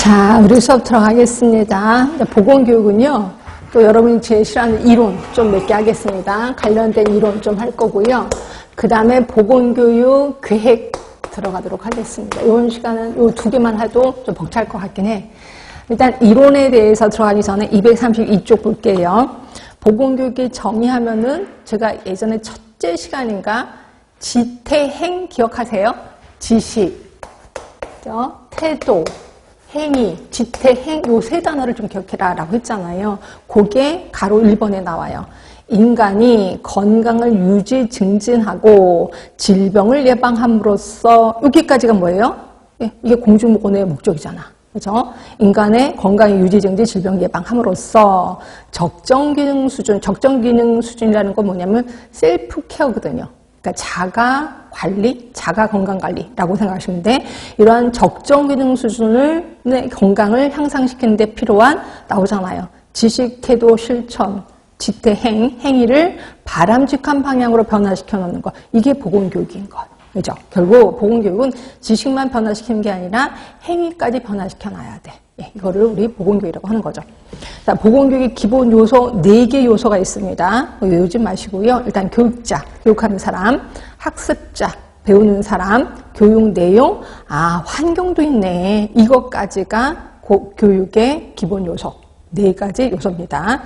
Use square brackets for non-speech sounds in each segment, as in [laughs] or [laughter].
자, 우리 수업 들어가겠습니다. 보건교육은요, 또 여러분이 제일 싫어하는 이론 좀 몇 개 하겠습니다. 관련된 이론 좀 할 거고요. 그 다음에 보건교육 계획 들어가도록 하겠습니다. 이번 시간은 이 두 개만 해도 좀 벅찰 것 같긴 해. 일단 이론에 대해서 들어가기 전에 232쪽 볼게요. 보건교육의 정의하면은 제가 예전에 첫째 시간인가 지태행 기억하세요? 지식? 태도, 행위, 지태 행 요 세 단어를 좀 기억해라 라고 했잖아요. 그게 가로 1번에 나와요. 인간이 건강을 유지 증진하고 질병을 예방함으로써 여기까지가 뭐예요? 예, 이게 공중보건의 목적이잖아. 그죠? 인간의 건강 유지 증진 질병 예방함으로써 적정 기능 수준, 적정 기능 수준이라는 건 뭐냐면 셀프 케어거든요. 그러니까 자가 관리, 자가 건강 관리라고 생각하시면 돼. 이러한 적정 기능 수준을 네, 건강을 향상시키는 데 필요한 나오잖아요. 지식, 태도, 실천, 지태, 행, 행위를 바람직한 방향으로 변화시켜 놓는 것. 이게 보건 교육인 것. 그죠? 결국 보건 교육은 지식만 변화시키는 게 아니라 행위까지 변화시켜 놔야 돼. 예, 이거를 우리 보건교육이라고 하는 거죠. 자, 보건교육의 기본 요소, 네 개 요소가 있습니다. 외우지 마시고요. 일단 교육자, 교육하는 사람, 학습자, 배우는 사람, 교육 내용, 아, 환경도 있네. 이것까지가 고, 교육의 기본 요소. 네 가지 요소입니다.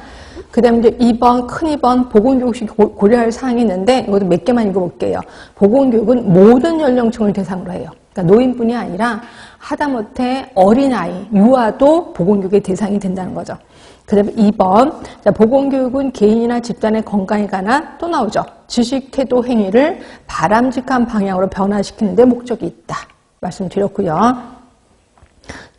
그 다음에 이제 2번, 큰 2번, 보건교육식 고려할 사항이 있는데, 이것도 몇 개만 읽어볼게요. 보건교육은 모든 연령층을 대상으로 해요. 그러니까 노인뿐이 아니라 하다못해 어린아이, 유아도 보건교육의 대상이 된다는 거죠. 그 다음에 2번, 자, 보건교육은 개인이나 집단의 건강에 관한 또 나오죠. 지식, 태도, 행위를 바람직한 방향으로 변화시키는 데 목적이 있다. 말씀드렸고요.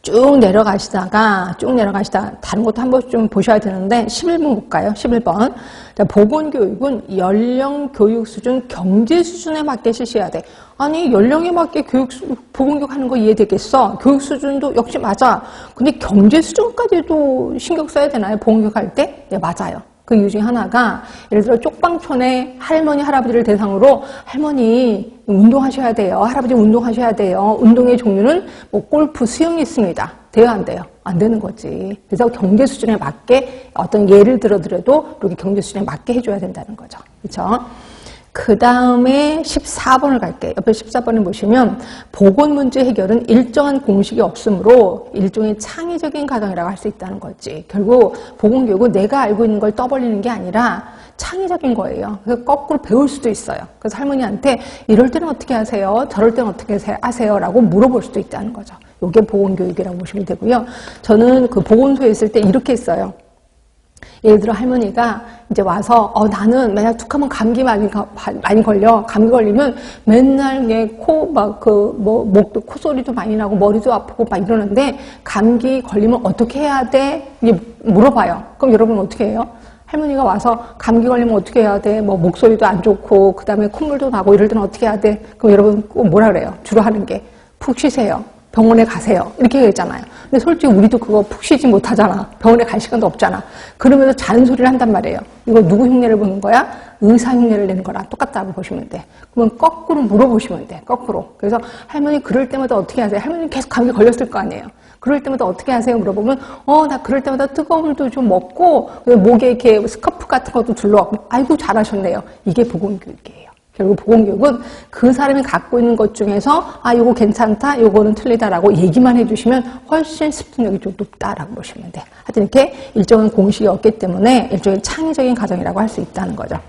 쭉 내려가시다가 쭉 내려가시다가 다른 것도 한 번 좀 보셔야 되는데 11번 볼까요? 11번. 자, 보건교육은 연령 교육 수준, 경제 수준에 맞게 실시해야 돼. 아니 연령에 맞게 교육 보건교육 하는 거 이해되겠어? 교육 수준도 역시 맞아. 근데 경제 수준까지도 신경 써야 되나요? 보건교육 할 때? 네, 맞아요. 그 이유 중에 하나가 예를 들어 쪽방촌에 할머니 할아버지를 대상으로 할머니 운동하셔야 돼요. 할아버지 운동하셔야 돼요. 운동의 종류는 뭐 골프, 수영이 있습니다. 돼요 안 돼요? 안 되는 거지. 그래서 경제 수준에 맞게 어떤 예를 들어더라도 이렇게 경제 수준에 맞게 해줘야 된다는 거죠. 그렇죠? 그 다음에 14번을 갈게요. 옆에 14번을 보시면 보건 문제 해결은 일정한 공식이 없으므로 일종의 창의적인 과정이라고 할 수 있다는 거지. 결국 보건교육은 내가 알고 있는 걸 떠벌리는 게 아니라 창의적인 거예요. 그래서 거꾸로 배울 수도 있어요. 그래서 할머니한테 이럴 때는 어떻게 하세요? 저럴 때는 어떻게 하세요? 라고 물어볼 수도 있다는 거죠. 이게 보건교육이라고 보시면 되고요. 저는 그 보건소에 있을 때 이렇게 했어요. 예를 들어 할머니가 이제 와서 어 나는 맨날 툭하면 감기 많이 많이 걸려 감기 걸리면 맨날 코막 그 뭐 목도 코 소리도 많이 나고 머리도 아프고 막 이러는데 감기 걸리면 어떻게 해야 돼? 이제 물어봐요. 그럼 여러분 어떻게 해요? 할머니가 와서 감기 걸리면 어떻게 해야 돼? 뭐 목소리도 안 좋고 그다음에 콧물도 나고 이럴 때는 어떻게 해야 돼? 그럼 여러분 꼭 뭐라 그래요? 주로 하는 게 푹 쉬세요. 병원에 가세요. 이렇게 얘기했잖아요. 근데 솔직히 우리도 그거 푹 쉬지 못하잖아. 병원에 갈 시간도 없잖아. 그러면서 잔소리를 한단 말이에요. 이거 누구 흉내를 보는 거야? 의사 흉내를 내는 거랑 똑같다고 보시면 돼. 그러면 거꾸로 물어보시면 돼. 거꾸로. 그래서 할머니 그럴 때마다 어떻게 하세요? 할머니 계속 감기 걸렸을 거 아니에요. 그럴 때마다 어떻게 하세요? 물어보면 어 나 그럴 때마다 뜨거운 물도 좀 먹고 목에 이렇게 스커프 같은 것도 둘러갖고 아이고 잘하셨네요. 이게 보건교육이에요. 결국 보건교육은 그 사람이 갖고 있는 것 중에서 아 요거 괜찮다 요거는 틀리다라고 얘기만 해주시면 훨씬 습득력이 좀 높다라고 보시면 돼. 하여튼 이렇게 일정한 공식이 없기 때문에 일종의 창의적인 과정이라고 할 수 있다는 거죠.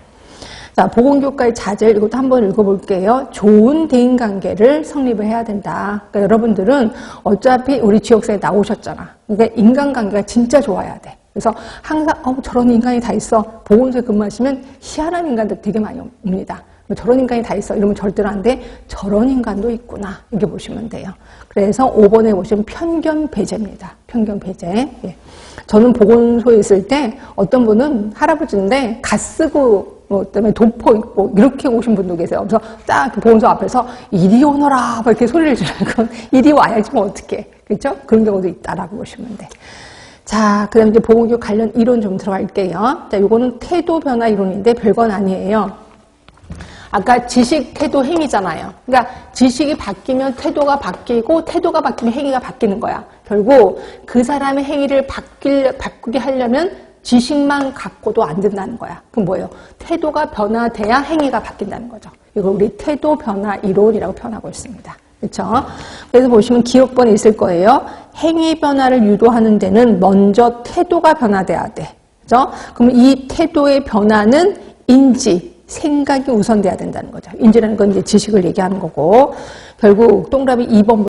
자, 보건교육과의 자질 이것도 한번 읽어볼게요. 좋은 대인관계를 성립을 해야 된다. 그러니까 여러분들은 어차피 우리 지역사에 나오셨잖아. 그러니까 인간관계가 진짜 좋아야 돼. 그래서 항상 어, 저런 인간이 다 있어. 보건소에 근무하시면 희한한 인간들 되게 많이 옵니다. 뭐 저런 인간이 다 있어. 이러면 절대로 안 돼. 저런 인간도 있구나. 이렇게 보시면 돼요. 그래서 5번에 보시면 편견 배제입니다. 편견 배제. 예. 저는 보건소에 있을 때 어떤 분은 할아버지인데 갓 쓰고 뭐 때문에 도포 있고 이렇게 오신 분도 계세요. 그래서 딱 보건소 앞에서 이리 오너라 막 이렇게 소리를 지르고 [laughs] 이리 와야지 뭐 어떻게 그렇죠? 그런 경우도 있다라고 보시면 돼. 자, 그 다음 이제 보건교육 관련 이론 좀 들어갈게요. 자, 요거는 태도 변화 이론인데 별건 아니에요. 아까 지식, 태도, 행위잖아요. 그러니까 지식이 바뀌면 태도가 바뀌고 태도가 바뀌면 행위가 바뀌는 거야. 결국 그 사람의 행위를 바뀔, 바꾸게 하려면 지식만 갖고도 안 된다는 거야. 그럼 뭐예요? 태도가 변화돼야 행위가 바뀐다는 거죠. 이걸 우리 태도 변화 이론이라고 표현하고 있습니다. 그렇죠? 그래서 보시면 기억번에 있을 거예요. 행위 변화를 유도하는 데는 먼저 태도가 변화돼야 돼. 그죠? 그럼 이 태도의 변화는 인지, 생각이 우선돼야 된다는 거죠. 인지라는 건 이제 지식을 얘기하는 거고, 결국 동그라미 2번